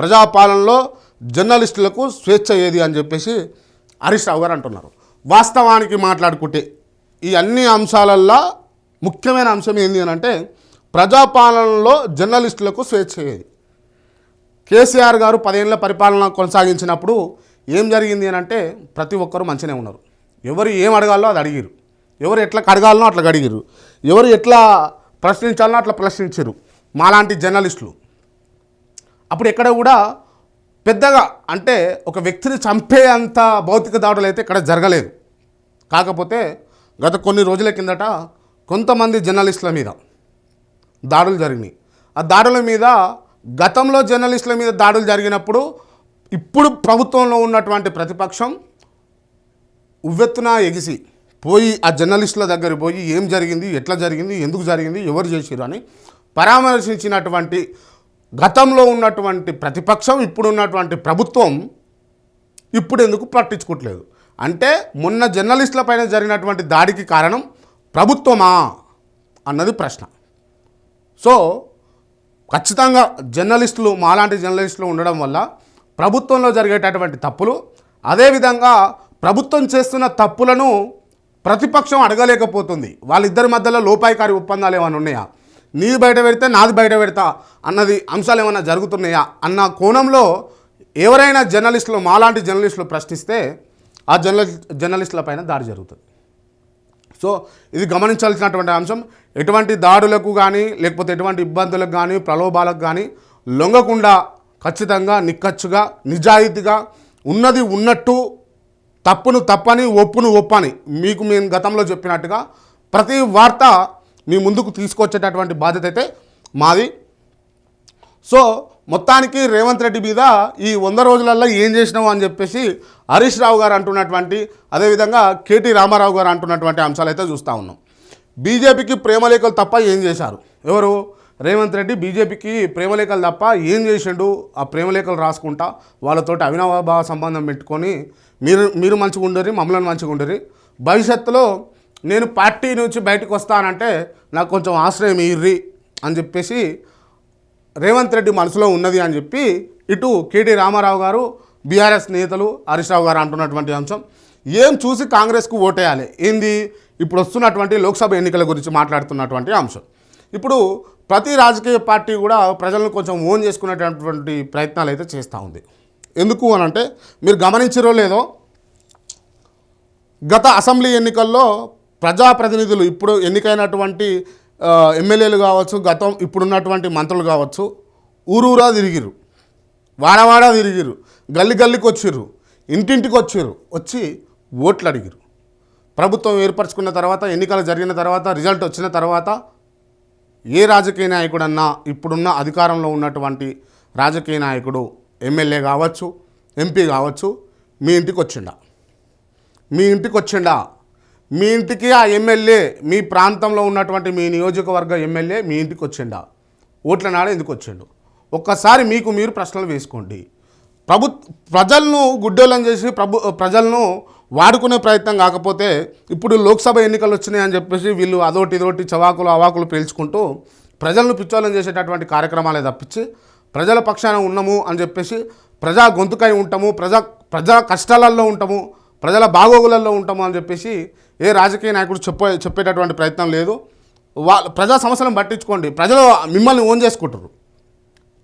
ప్రజాపాలనలో జర్నలిస్టులకు స్వేచ్ఛ ఏది అని చెప్పేసి హరీష్ రావు గారు అంటున్నారు. వాస్తవానికి మాట్లాడుకుంటే ఈ అన్ని అంశాలల్లో ముఖ్యమైన అంశం ఏంది అని అంటే ప్రజాపాలనలో జర్నలిస్టులకు స్వేచ్ఛ ఏది? కేసీఆర్ గారు పదేళ్ళ పరిపాలన కొనసాగించినప్పుడు ఏం జరిగింది అని అంటే ప్రతి ఒక్కరూ మంచిగానే ఉన్నారు. ఎవరు ఏం అడగాలో అది అడిగిరు. ఎవరు ఎట్లా కడగాలనో అట్లా కడిగిరు. ఎవరు ఎట్లా ప్రశ్నించాలనో అట్లా ప్రశ్నించారు. మాలాంటి జర్నలిస్టులు అప్పుడు ఎక్కడ కూడా పెద్దగా అంటే ఒక వ్యక్తిని చంపే అంత భౌతిక దాడులు అయితే ఇక్కడ జరగలేదు. కాకపోతే గత కొన్ని రోజుల కిందట కొంతమంది జర్నలిస్టుల మీద దాడులు జరిగినాయి. ఆ దాడుల మీద గతంలో జర్నలిస్టుల మీద దాడులు జరిగినప్పుడు ఇప్పుడు ప్రభుత్వంలో ఉన్నటువంటి ప్రతిపక్షం ఉవ్వెత్తున ఎగిసి పోయి ఆ జర్నలిస్టుల దగ్గర పోయి ఏం జరిగింది ఎట్లా జరిగింది ఎందుకు జరిగింది ఎవరు చేసిరు అని పరామర్శించినటువంటి గతంలో ఉన్నటువంటి ప్రతిపక్షం ఇప్పుడున్నటువంటి ప్రభుత్వం ఇప్పుడు ఎందుకు పట్టించుకోవట్లేదు? అంటే మొన్న జర్నలిస్టుల పైన జరిగినటువంటి దాడికి కారణం ప్రభుత్వమా అన్నది ప్రశ్న. సో ఖచ్చితంగా జర్నలిస్టులు మాలాంటి జర్నలిస్టులు ఉండడం వల్ల ప్రభుత్వంలో జరిగేటటువంటి తప్పులు అదేవిధంగా ప్రభుత్వం చేస్తున్న తప్పులను ప్రతిపక్షం అడగలేకపోతుంది. వాళ్ళిద్దరి మధ్యలో లోపాయికారి ఒప్పందాలు ఏమైనా ఉన్నాయా? నీది బయట పెడితే నాది బయట పెడతా అన్నది అంశాలు ఏమైనా జరుగుతున్నాయా అన్న కోణంలో ఎవరైనా జర్నలిస్టులు మాలాంటి జర్నలిస్టులు ప్రశ్నిస్తే ఆ జర్నలిస్ట్ జర్నలిస్టుల పైన దాడి జరుగుతుంది. సో ఇది గమనించాల్సినటువంటి అంశం. ఎటువంటి దాడులకు కానీ లేకపోతే ఎటువంటి ఇబ్బందులకు కానీ ప్రలోభాలకు కానీ లొంగకుండా ఖచ్చితంగా నిక్కచ్చుగా నిజాయితీగా ఉన్నది ఉన్నట్టు తప్పును తప్పని ఒప్పును ఒప్పని మీకు మేము గతంలో చెప్పినట్టుగా ప్రతి వార్త మీ ముందుకు తీసుకొచ్చేటటువంటి బాధ్యత అయితే మాది. సో మొత్తానికి రేవంత్ రెడ్డి మీద ఈ వంద రోజులలో ఏం చేసినావు అని చెప్పేసి హరీష్ రావు గారు అంటున్నటువంటి అదేవిధంగా కేటీ రామారావు గారు అంటున్నటువంటి అంశాలు అయితే చూస్తూ ఉన్నాం. బీజేపీకి ప్రేమలేఖలు తప్ప ఏం చేశారు? ఎవరు? రేవంత్ రెడ్డి బీజేపీకి ప్రేమలేఖలు తప్ప ఏం చేసిండు? ఆ ప్రేమలేఖలు రాసుకుంటా వాళ్ళతోటి అవినాభావ సంబంధం పెట్టుకొని మీరు మీరు మంచిగా ఉండరు మమ్మల్ని మంచిగా ఉండరు భవిష్యత్తులో నేను పార్టీ నుంచి బయటకు వస్తానంటే నాకు కొంచెం ఆశ్రయం ఇర్రి అని చెప్పేసి రేవంత్ రెడ్డి మనసులో ఉన్నది అని చెప్పి ఇటు కేటీ రామారావు గారు బీఆర్ఎస్ నేతలు హరీష్ రావు గారు అంటున్నటువంటి అంశం. ఏం చూసి కాంగ్రెస్కు ఓటేయాలి? ఏంది? ఇప్పుడు వస్తున్నటువంటి లోక్సభ ఎన్నికల గురించి మాట్లాడుతున్నటువంటి అంశం. ఇప్పుడు ప్రతి రాజకీయ పార్టీ కూడా ప్రజలను కొంచెం ఓన్ చేసుకునేటటువంటి ప్రయత్నాలు అయితే చేస్తూ ఉంది. ఎందుకు అని అంటే మీరు గమనించారో లేదో గత అసెంబ్లీ ఎన్నికల్లో ప్రజాప్రతినిధులు ఇప్పుడు ఎన్నికైనటువంటి ఎమ్మెల్యేలు కావచ్చు గతం ఇప్పుడున్నటువంటి మంత్రులు కావచ్చు ఊరూరా తిరిగిరు వాడవాడ తిరిగిరు గల్లి గల్లికి వచ్చిర్రు. ఇంటింటికి వచ్చిర్రు. వచ్చి ఓట్లు అడిగిరు ప్రభుత్వం ఏర్పరచుకున్న తర్వాత ఎన్నికలు జరిగిన తర్వాత రిజల్ట్ వచ్చిన తర్వాత ఏ రాజకీయ నాయకుడన్నా ఇప్పుడున్న అధికారంలో ఉన్నటువంటి రాజకీయ నాయకుడు ఎమ్మెల్యే కావచ్చు ఎంపీ కావచ్చు మీ ఇంటికి వచ్చిండా? మీ ఇంటికి వచ్చిండా? మీ ఇంటికి ఆ ఎమ్మెల్యే మీ ప్రాంతంలో ఉన్నటువంటి మీ నియోజకవర్గ ఎమ్మెల్యే మీ ఇంటికి వచ్చిండా? ఓట్ల నాడ ఎందుకు వచ్చిండు? ఒక్కసారి మీకు మీరు ప్రశ్నలు వేసుకోండి. ప్రభు ప్రజలను గుడ్డోలం చేసి ప్రభు ప్రజలను వాడుకునే ప్రయత్నం కాకపోతే ఇప్పుడు లోక్సభ ఎన్నికలు వచ్చినాయి అని చెప్పేసి వీళ్ళు అదోటి ఇదోటి చవాకులు అవాకులు పీల్చుకుంటూ ప్రజలను పిచ్చోళం చేసేటటువంటి కార్యక్రమాలే తప్పించి ప్రజల పక్షాన ఉన్నాము అని చెప్పేసి ప్రజా గొంతుకై ఉంటాము ప్రజా ప్రజా కష్టాలలో ఉంటాము ప్రజల బాగోగులలో ఉంటాము అని చెప్పేసి ఏ రాజకీయ నాయకుడు చెప్పే చెప్పేటటువంటి ప్రయత్నం లేదు. వాళ్ళ ప్రజా సమస్యలను పట్టించుకోండి. ప్రజలు మిమ్మల్ని ఓన్ చేసుకుంటారు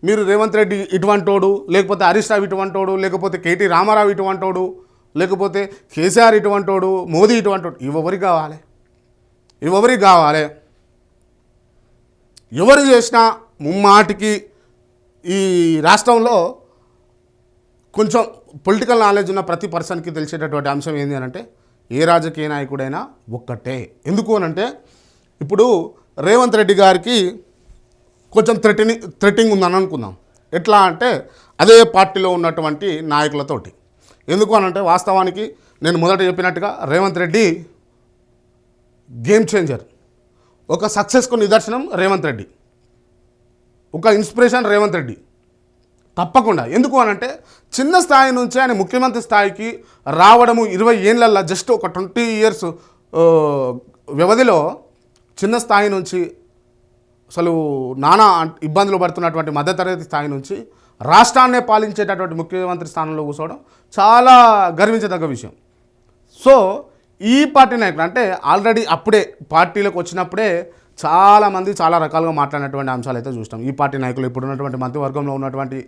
మీరు రేవంత్ రెడ్డి ఇటువంటోడు లేకపోతే హరీష్ రావు ఇటువంటోడు లేకపోతే కేటీ రామారావు ఇటువంటోడు లేకపోతే కేసీఆర్ ఇటువంటోడు మోదీ ఇటువంటోడు ఇవెవరికి కావాలి? ఇవెవరికి కావాలి? ఎవరు చేసినా ముమ్మాటికి ఈ రాష్ట్రంలో కొంచెం పొలిటికల్ నాలెడ్జ్ ఉన్న ప్రతి పర్సన్కి తెలిసేటటువంటి అంశం ఏంటి అంటే ఏ రాజకీయ నాయకుడైనా ఒక్కటే. ఎందుకు అని అంటే ఇప్పుడు రేవంత్ రెడ్డి గారికి కొంచెం థ్రెటిని థ్రెటింగ్ ఉందని అనుకుందాం. ఎట్లా అంటే అదే పార్టీలో ఉన్నటువంటి నాయకులతోటి. ఎందుకు అనంటే వాస్తవానికి నేను మొదట చెప్పినట్టుగా రేవంత్ రెడ్డి గేమ్ చేంజర్. ఒక సక్సెస్కు నిదర్శనం రేవంత్ రెడ్డి. ఒక ఇన్స్పిరేషన్ రేవంత్ రెడ్డి. తప్పకుండా. ఎందుకు అని అంటే చిన్న స్థాయి నుంచి ఆయన ముఖ్యమంత్రి స్థాయికి రావడము ఇరవై ఏళ్ళల్లో జస్ట్ ఒక ట్వంటీ ఇయర్స్ వ్యవధిలో చిన్న స్థాయి నుంచి అసలు నానా ఇబ్బందులు పడుతున్నటువంటి మధ్యతరగతి స్థాయి నుంచి రాష్ట్రాన్నే పాలించేటటువంటి ముఖ్యమంత్రి స్థానంలో కూర్చోవడం చాలా గర్వించదగ్గ విషయం. సో ఈ పార్టీ నాయకులు అంటే ఆల్రెడీ అప్పుడే పార్టీలకు వచ్చినప్పుడే చాలామంది చాలా రకాలుగా మాట్లాడినటువంటి అంశాలు అయితే చూస్తాం. ఈ పార్టీ నాయకులు ఇప్పుడు ఉన్నటువంటి మంత్రివర్గంలో ఉన్నటువంటి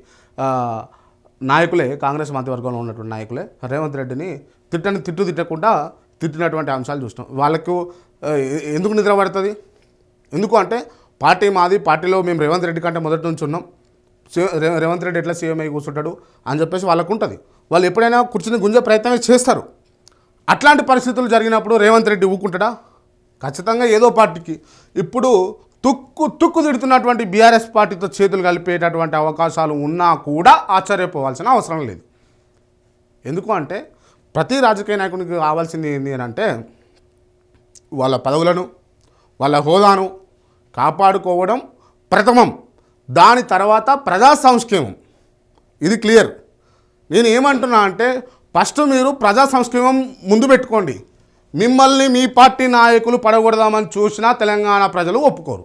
నాయకులే కాంగ్రెస్ మంత్రివర్గంలో ఉన్నటువంటి నాయకులే రేవంత్ రెడ్డిని తిట్టని తిట్టు తిట్టకుండా తిట్టినటువంటి అంశాలు చూస్తాం. వాళ్ళకు ఎందుకు నిద్ర పడుతుంది? ఎందుకు అంటే పార్టీ మాది పార్టీలో మేము రేవంత్ రెడ్డి కంటే మొదటి నుంచి ఉన్నాం. రే- రేవంత్ రెడ్డి ఎట్లా సీఎం అయి కూర్చుంటాడు అని చెప్పేసి వాళ్ళకు ఉంటుంది వాళ్ళు ఎప్పుడైనా కూర్చుని గుంజే ప్రయత్నమే చేస్తారు. అట్లాంటి పరిస్థితులు జరిగినప్పుడు రేవంత్ రెడ్డి ఊకుంటాడా? ఖచ్చితంగా ఏదో పార్టీకి. ఇప్పుడు తుక్కు తుక్కు తిడుతున్నటువంటి బీఆర్ఎస్ పార్టీతో చేతులు కలిపేటటువంటి అవకాశాలు ఉన్నా కూడా ఆశ్చర్యపోవాల్సిన అవసరం లేదు. ఎందుకు అంటే ప్రతి రాజకీయ నాయకునికి కావాల్సింది ఏంటి అని అంటే వాళ్ళ పదవులను వాళ్ళ హోదాను కాపాడుకోవడం ప్రథమం. దాని తర్వాత ప్రజా సంక్షేమం. ఇది క్లియర్. నేను ఏమంటున్నా అంటే ఫస్ట్ మీరు ప్రజా సంక్షేమం ముందు పెట్టుకోండి. మిమ్మల్ని మీ పార్టీ నాయకులు పడగొడదామని చూసినా తెలంగాణ ప్రజలు ఒప్పుకోరు.